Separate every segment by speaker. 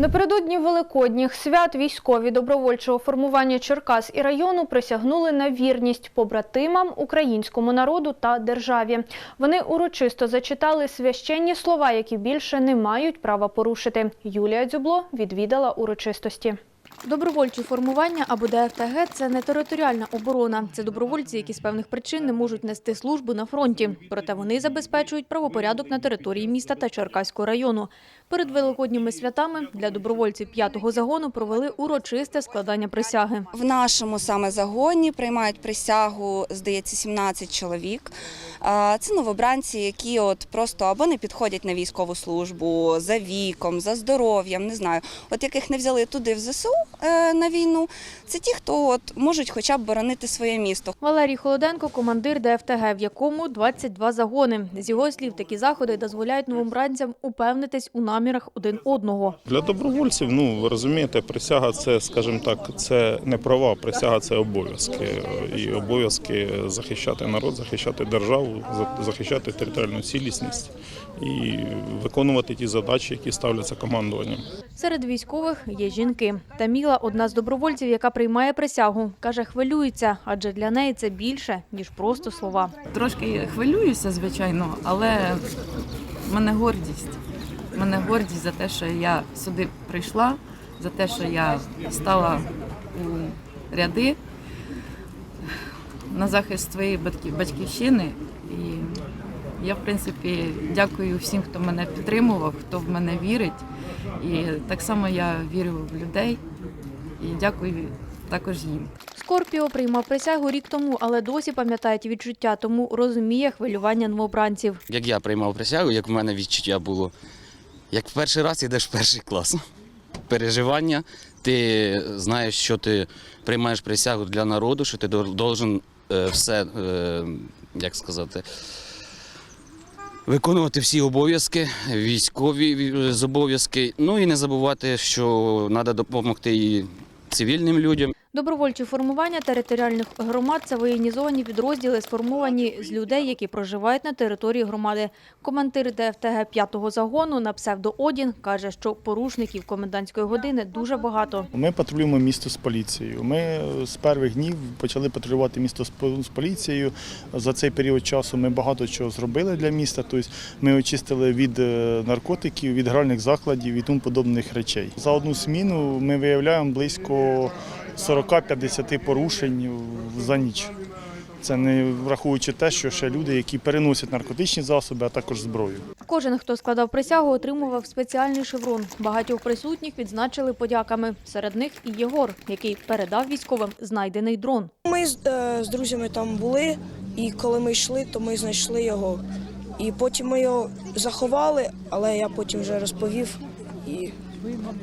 Speaker 1: Напередодні великодніх свят військові добровольчого формування Черкас і району присягнули на вірність побратимам, українському народу та державі. Вони урочисто зачитали священні слова, які більше не мають права порушити. Юлія Дзюбло відвідала урочистості. Добровольчі формування або ДФТГ – це не територіальна оборона. Це добровольці, які з певних причин не можуть нести службу на фронті. Проте вони забезпечують правопорядок на території міста та Черкаського району. Перед великодніми святами для добровольців п'ятого загону провели урочисте складання присяги.
Speaker 2: В нашому саме загоні приймають присягу, здається, 17 чоловік. Це новобранці, які от просто або не підходять на військову службу за віком, за здоров'ям, не знаю, от яких не взяли туди в ЗСУ е, на війну. Це ті, хто от можуть хоча б боронити своє місто.
Speaker 1: Валерій Холоденко – командир ДФТГ, в якому 22 загони. З його слів, такі заходи дозволяють новобранцям упевнитись у намірах один одного.
Speaker 3: Для добровольців, ну ви розумієте, присяга це, скажімо так, це не права, присяга це обов'язки. І обов'язки захищати народ, захищати державу, захищати територіальну цілісність і виконувати ті задачі, які ставляться командуванням.
Speaker 1: Серед військових є жінки. Таміла – одна з добровольців, яка приймає присягу. Каже, хвилюється, адже для неї це більше, ніж просто слова.
Speaker 4: Трошки хвилююся, звичайно, але в мене гордість. В мене гордість за те, що я сюди прийшла, за те, що я стала у ряди на захист своєї батьки- батьківщини. І я, в принципі, дякую всім, хто мене підтримував, хто в мене вірить. І так само я вірю в людей і дякую також їм.
Speaker 1: Скорпіо приймав присягу рік тому, але досі пам'ятає ті відчуття, тому розуміє хвилювання новобранців.
Speaker 5: Як я приймав присягу, як в мене відчуття було, як в перший раз йдеш в перший клас. Переживання, ти знаєш, що ти приймаєш присягу для народу, що ти должен е, все, е, як сказати, виконувати всі обов'язки, військові ві- з обов'язки. Ну і не забувати, що треба допомогти і цивільним людям.
Speaker 1: Добровольчі формування територіальних громад це воєнізовані підрозділи, сформовані з людей, які проживають на території громади. Командир ДФТГ 5-го загону на псевдо Одін каже, що порушників комендантської години дуже багато.
Speaker 6: Ми патрулюємо місто з поліцією. Ми з перших днів почали патрулювати місто з поліцією. За цей період часу ми багато чого зробили для міста. Тобто ми очистили від е, наркотиків, від гральних закладів і тому подобних речей. За одну зміну ми виявляємо близько 40-50 порушень за ніч. Це не враховуючи те, що ще люди, які переносять наркотичні засоби, а також зброю.
Speaker 1: Кожен, хто складав присягу, отримував спеціальний шеврон. Багатьох присутніх відзначили подяками. Серед них і Єгор, який передав військовим знайдений дрон.
Speaker 7: Ми з, е, з друзями там були, і коли ми йшли, то ми знайшли його. І потім ми його заховали, але я потім вже розповів і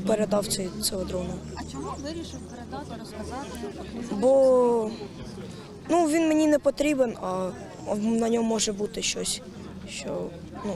Speaker 7: передав цей, цього дрона. А чому вирішив передати, розказати? Бо ну, він мені не потрібен, а на ньому може бути щось, що, ну,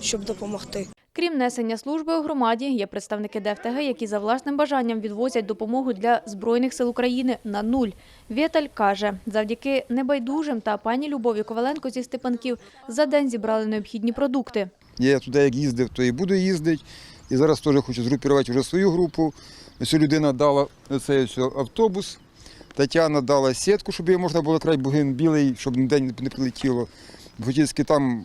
Speaker 7: щоб допомогти.
Speaker 1: Крім несення служби у громаді, є представники ДФТГ, які за власним бажанням відвозять допомогу для Збройних сил України на нуль. Вєталь каже, завдяки небайдужим та пані Любові Коваленко зі Степанків за день зібрали необхідні продукти.
Speaker 8: Я туди як їздив, то і буду їздити. І зараз теж хочу згрупувати вже свою групу. Ось людина дала цей автобус, Тетяна дала сітку, щоб її можна було край бугин білий, щоб ніде не прилетіло. Бо там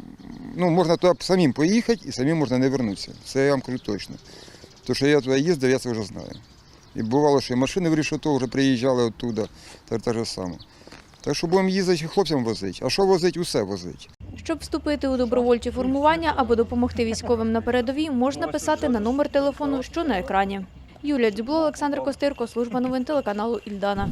Speaker 8: ну, можна туди самим поїхати і самим можна не вернутися. Це я вам кажу точно. Тому що я туди їздив, я це вже знаю. І бувало, що і машини в Рішото вже приїжджали оттуда, те ж саме. Так що будемо їздити хлопцям возити. А що возить, усе возить.
Speaker 1: Щоб вступити у добровольчі формування або допомогти військовим на передовій, можна писати на номер телефону, що на екрані. Юлія Дзюбло, Олександр Костирко, служба новин телеканалу Ільдана.